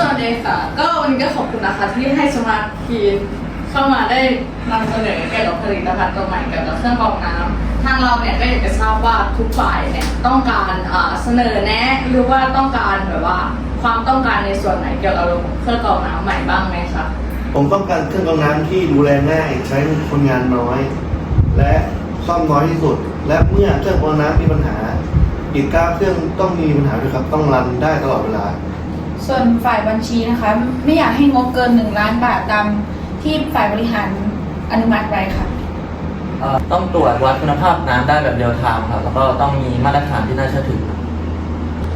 สวัสดีค่ะ ก็วันนี้ก็ขอบคุณนะคะที่ให้สมาร์ทคีนเข้ามาได้นำเสนอเกี่ยวกับผลิตภัณฑ์ตัวใหม่เกี่ยวกับเครื่องกรองน้ำทางเราเนี่ยก็อยากจะทราบว่าทุกฝ่ายเนี่ยต้องการเสนอแนะหรือว่าต้องการแบบว่าความต้องการในส่วนไหนเกี่ยวกับระบบเครื่องกรองน้ำใหม่บ้างไหมคะผมต้องการเครื่องกรองน้ำที่ดูแลง่ายใช้คนงานน้อย และซ่อมน้อยที่สุด และเมื่อเครื่องกรองน้ำมีปัญหาอีกเก้าเครื่องต้องมีปัญหาด้วยครับต้องรันได้ตลอดเวลา ส่วนฝ่ายบัญชีนะคะ ไม่อยากให้งบเกิน 1 ล้านบาทตามที่ฝ่ายบริหารอนุมัติไว้ค่ะ เอ่อต้องตรวจวัดคุณภาพน้ำได้แบบเรียลไทม์ครับ แล้วก็ต้องมีมาตรฐานที่น่าเชื่อถือ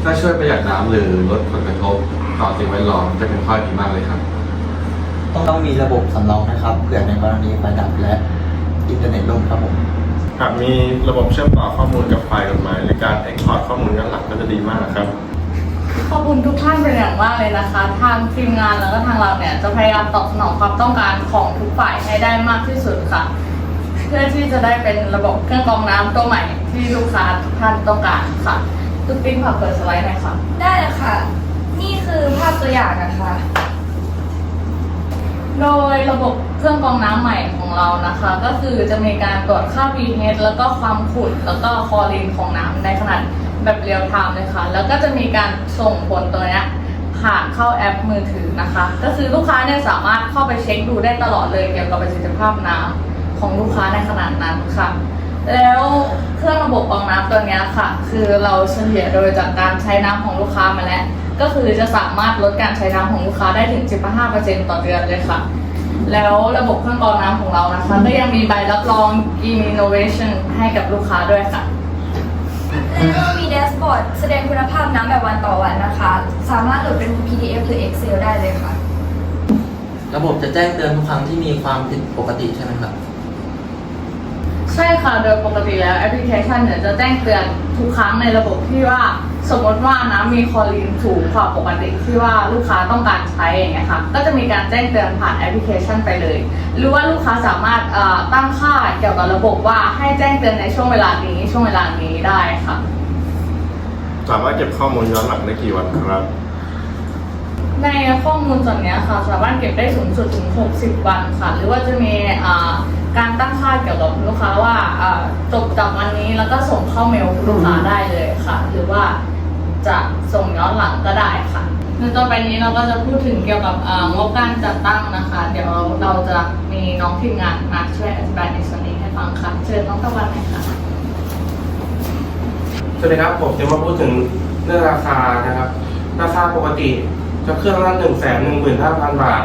ถ้าช่วยประหยัดน้ำหรือลดผลกระทบต่อสิ่งแวดล้อมจะเป็นข้อดีมากเลยครับ ต้องต้องมีระบบสำรองนะครับเผื่อในกรณีไฟดับและอินเทอร์เน็ตล่มครับผม หากมีระบบเชื่อมต่อข้อมูลกับไฟล์กฎหมายหรือการเอ็กพอร์ตข้อมูลย้อนหลังก็จะดีมากครับ ขอบคุณทุกท่านเป็นอย่างมากเลยนะคะ ทางทีมงานแล้วก็ทางเราเนี่ยจะพยายามตอบสนองความต้องการของทุกฝ่ายให้ได้มากที่สุดค่ะ เพื่อที่จะได้เป็นระบบเครื่องกรองน้ำตัวใหม่ที่ลูกค้าทุกท่านต้องการค่ะตุ๊กติ๊กขอเปิดสไลด์หน่อยค่ะ ได้เลยค่ะ นี่คือภาพตัวอย่างนะคะ โดยระบบเครื่องกรองน้ำใหม่ของเรานะคะ ก็คือจะมีการตรวจค่า pH แล้วก็ความขุ่นแล้วก็คลอรีนของน้ำในขนาด แบบเรียลไทม์เลยค่ะ แล้วก็จะมีการส่งผลตัวเนี้ยผ่านเข้าแอปมือถือนะคะ ก็คือลูกค้าเนี่ยสามารถเข้าไปเช็คดูได้ตลอดเลยเกี่ยวกับประสิทธิภาพน้ำของลูกค้าในขนาดนั้นค่ะ แล้วเครื่องระบบกรองน้ำตัวนี้ค่ะ คือเราเฉลี่ยโดยจากการใช้น้ำของลูกค้ามาแล้วก็คือจะสามารถลดการใช้น้ำของลูกค้าได้ถึง 15%ต่อเดือนเลยค่ะ แล้วระบบเครื่องกรองน้ำของเรานะคะก็ยังมีใบรับรอง Green Innovation ให้กับลูกค้าด้วยค่ะ แล้วก็มีแดชบอร์ดแสดงคุณภาพน้ำแบบวันต่อวันนะคะ สามารถโหลดเป็น PDF หรือ Excel ได้เลยค่ะ ระบบจะแจ้งเตือนทุกครั้งที่มีความผิดปกติใช่ไหมครับ ใช่ค่ะ โดยปกติแล้วแอปพลิเคชันเนี่ยจะแจ้งเตือนทุกครั้งในระบบที่ว่าสมมติว่าน้ำมีคลอรีนสูงกว่าปกติที่ว่าลูกค้าต้องการใช้อย่างเงี้ยค่ะ ก็จะมีการแจ้งเตือนผ่านแอปพลิเคชันไปเลย หรือว่าลูกค้าสามารถเอ่อตั้งค่าเกี่ยวกับระบบว่าให้แจ้งเตือนในช่วงเวลานี้ช่วงเวลานี้ได้ค่ะ สามารถเก็บข้อมูลย้อนหลังได้กี่วันครับ ในข้อมูลส่วนเนี้ยค่ะสามารถเก็บได้สูงสุดถึง 60 วันค่ะ หรือว่าจะมีอ่า การตั้งค่าเกี่ยวกับลูกค้าว่าอ่าจบจากวันนี้แล้วก็ส่งเข้าเมลลูกค้าได้เลยค่ะ หรือว่าจะส่งย้อนหลังก็ได้ค่ะในต่อไปนี้เราก็จะพูดถึงเกี่ยวกับอ่างบการจัดตั้งนะคะ เดี๋ยวเราจะมีน้องทีมงานมาช่วยอธิบายในส่วนนี้ให้ฟังค่ะ เชิญน้องตะวันหน่อยค่ะสวัสดีครับผมจะมาพูดถึงเรื่องราคานะครับ ราคาปกติจะเครื่องละหนึ่งแสนหนึ่งหมื่นห้าพันบาท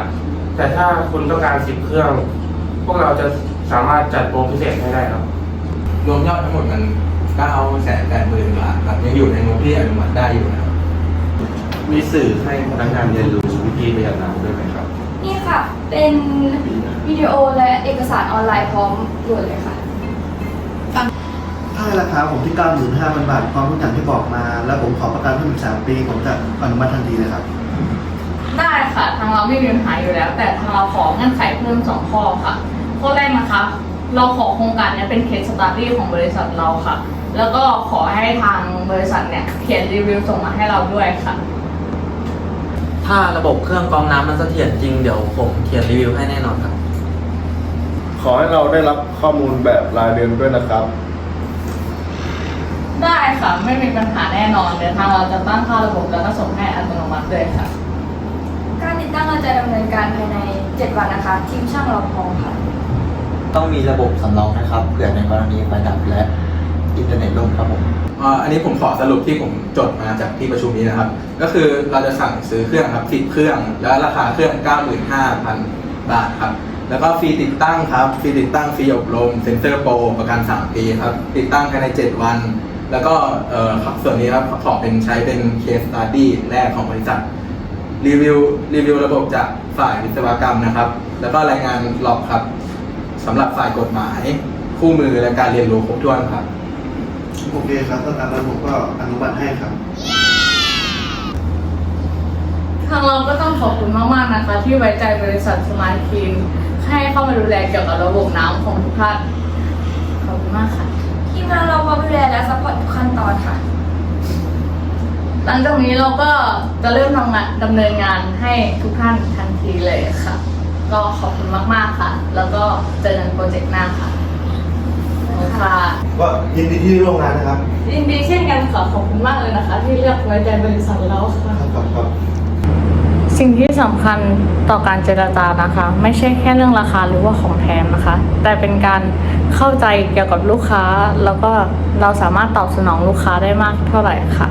แต่ถ้าคุณต้องการสิบเครื่อง พวกเราจะสามารถจัดโปรพิเศษให้ได้ครับ รวมยอดทั้งหมดมันเก้าแสนแปดหมื่นบาทครับยังอยู่ในงบที่อนุมัติได้อยู่นะครับมีสื่อให้พนักงานเรียนรู้วิธีประหยัดน้ำด้วยไหมครับ นี่ค่ะ เป็นวิดีโอและเอกสารออนไลน์พร้อมด่วนเลยค่ะ ถ้าราคาผมที่ 95,000 บาท ความทุกอย่างที่บอกมา แล้วผมขอประกันเพิ่มอีก3ปี ผมจะอนุมัติทันทีเลยครับ ได้ค่ะ ทางเราไม่มีปัญหาอยู่แล้ว แต่ทางเราขอเงื่อนไขเพิ่มสองข้อค่ะ ข้อแรกนะคะ เราขอโครงการเนี้ยเป็นเคสสตาร์ดี้ของบริษัทเราค่ะ แล้วก็ขอให้ทางบริษัทเนี่ยเขียนรีวิวส่งมาให้เราด้วยค่ะ ถ้าระบบเครื่องกรองน้ำมันเสถียรจริงเดี๋ยวผมเขียนรีวิวให้แน่นอนครับ ขอให้เราได้รับข้อมูลแบบรายเดือนด้วยนะครับ ได้ค่ะ ไม่มีปัญหาแน่นอนเดี๋ยวทางเราจะตั้งค่าระบบแล้วก็ส่งให้อัตโนมัติเลยค่ะ การติดตั้งเราจะดำเนินการภายใน 7 วันนะคะ ทีมช่างเราพร้อมค่ะ ต้องมีระบบสำรองนะครับเผื่อในกรณีไฟดับและอินเทอร์เน็ตล่มครับผมอ่าอันนี้ผมขอสรุปที่ผมจดมาจากที่ประชุมนี้นะครับ ก็คือเราจะสั่งซื้อเครื่องครับสิบเครื่อง แล้วราคาเครื่อง 95,000 บาทครับ แล้วก็ฟรีติดตั้งครับฟรีติดตั้งฟรีอบรมเซ็นเตอร์โปรประกัน 3 ปีครับ ติดตั้งภายใน 7 วัน แล้วก็เอ่อส่วนนี้ครับขอเป็นใช้เป็นเคสตัดดี้แรกของบริษัทรีวิวรีวิวระบบจากฝ่ายวิศวกรรมนะครับ แล้วก็รายงานหลอกครับ สำหรับฝ่ายกฎหมาย คู่มือและการเรียนรู้ครบถ้วนครับ โอเคครับถ้าตามนั้นผมก็อนุมัติให้ครับ ทางเราก็ต้องขอบคุณมาก ๆ นะคะ ที่ไว้ใจบริษัทสมาร์ทคีนให้เข้ามาดูแลเกี่ยวกับระบบน้ำของทุกท่านขอบคุณมากค่ะ ทีมงานเราพร้อมดูแลและซัพพอร์ตทุกขั้นตอนค่ะ หลังจากนี้เราก็จะเริ่มทำงานดำเนินงานให้ทุกท่านทันทีเลยค่ะ ก็ขอบคุณมากๆค่ะ แล้วก็เจอกันโปรเจกต์หน้าค่ะขอบคุณค่ะก็ยินดีที่ได้ร่วมงานนะครับยินดีเช่นกันค่ะขอบคุณมากเลยนะคะ ที่เลือกไว้ใจบริษัทเราค่ะครับครับครับสิ่งที่สำคัญต่อการเจรจานะคะ ไม่ใช่แค่เรื่องราคาหรือว่าของแถมนะคะ แต่เป็นการเข้าใจเกี่ยวกับลูกค้า แล้วก็เราสามารถตอบสนองลูกค้าได้มากเท่าไหร่ค่ะ